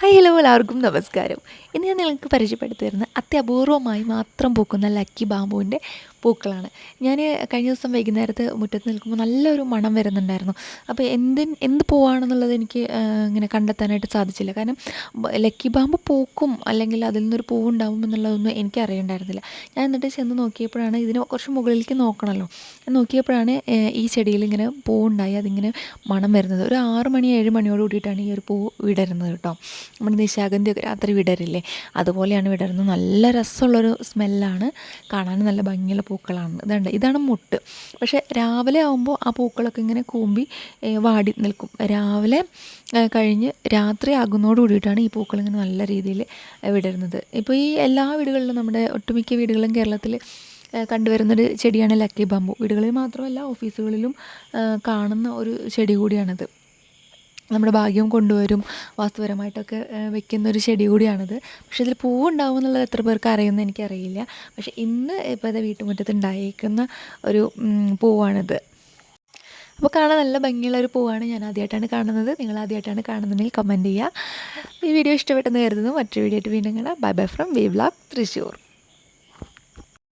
Hi hello എല്ലാവർക്കും നമസ്കാരം. ഇന്ന് ഞാൻ നിങ്ങൾക്ക് പരിചയപ്പെടുത്തി തരുന്നത് അത്യപൂർവമായി മാത്രം പൂക്കുന്ന ലക്കി ബാമ്പുവിന്റെ പൂക്കളാണ്. ഞാൻ കഴിഞ്ഞ ദിവസം വൈകുന്നേരത്ത് മുറ്റത്ത് നിൽക്കുമ്പോൾ നല്ലൊരു മണം വരുന്നുണ്ടായിരുന്നു. അപ്പോൾ എന്തിൻ എന്ത് പൂവാണെന്നുള്ളത് എനിക്ക് ഇങ്ങനെ കണ്ടെത്താനായിട്ട് സാധിച്ചില്ല. കാരണം ലക്കി ബാമ്പ് പൂക്കും അല്ലെങ്കിൽ അതിൽ നിന്നൊരു പൂവുണ്ടാവും എന്നുള്ളതൊന്നും എനിക്ക് അറിയണ്ടായിരുന്നില്ല. ഞാൻ എന്നിട്ട് ചെന്ന് നോക്കിയപ്പോഴാണ് ഇതിന് കുറച്ച് മുകളിലേക്ക് നോക്കണമല്ലോ. നോക്കിയപ്പോഴാണ് ഈ ചെടിയിൽ ഇങ്ങനെ പൂവുണ്ടായി. അതിങ്ങനെ മണം വരുന്നത്. ഒരു ആറ് മണി ഏഴ് മണിയോട് കൂടിയിട്ടാണ് ഈ ഒരു പൂ വിടരുന്നത് കേട്ടോ. നമ്മുടെ നിശാഗന്ധി രാത്രി വിടരില്ലേ? അതുപോലെയാണ് വിടരുന്നത്. നല്ല രസമുള്ളൊരു സ്മെല്ലാണ്. കാണാൻ നല്ല ഭംഗിയുള്ള പൂക്കളാണ്. ഇതുണ്ട് ഇതാണ് മുട്ട്. പക്ഷേ രാവിലെ ആകുമ്പോൾ ആ പൂക്കളൊക്കെ ഇങ്ങനെ കൂമ്പി വാടി നിൽക്കും. രാവിലെ കഴിഞ്ഞ് രാത്രി ആകുന്നതോട് കൂടിയിട്ടാണ് ഈ പൂക്കൾ ഇങ്ങനെ നല്ല രീതിയിൽ വിടരുന്നത്. ഇപ്പോൾ ഈ എല്ലാ വീടുകളിലും നമ്മുടെ ഒട്ടുമിക്ക വീടുകളും കേരളത്തിൽ കണ്ടുവരുന്നൊരു ചെടിയാണ് ലക്കി ബാമ്പു വീടുകളിൽ മാത്രമല്ല ഓഫീസുകളിലും കാണുന്ന ഒരു ചെടി കൂടിയാണിത്. നമ്മുടെ ഭാഗ്യം കൊണ്ടുവരും വാസ്തുപരമായിട്ടൊക്കെ വെക്കുന്ന ഒരു ചെടി കൂടിയാണത്. പക്ഷേ ഇതിൽ പൂവുണ്ടാവും എന്നുള്ളത് എത്ര പേർക്ക് അറിയുമെന്ന് എനിക്കറിയില്ല. പക്ഷേ ഇന്ന് ഇപ്പോൾ ഇത് വീട്ടുമുറ്റത്ത് ഉണ്ടായിരിക്കുന്ന ഒരു പൂവാണിത്. അപ്പോൾ കാണാൻ നല്ല ഭംഗിയുള്ള ഒരു പൂവാണ് ഞാൻ ആദ്യമായിട്ടാണ് കാണുന്നത്. നിങ്ങൾ ആദ്യമായിട്ടാണ് കാണുന്നതെങ്കിൽ കമന്റ് ചെയ്യുക ഈ വീഡിയോ ഇഷ്ടപ്പെട്ടെന്ന് കരുതുന്നു. മറ്റൊരു വീഡിയോ ആയിട്ട് വീണ്ടും കാണാം. Bye bye from V vlog Thrissur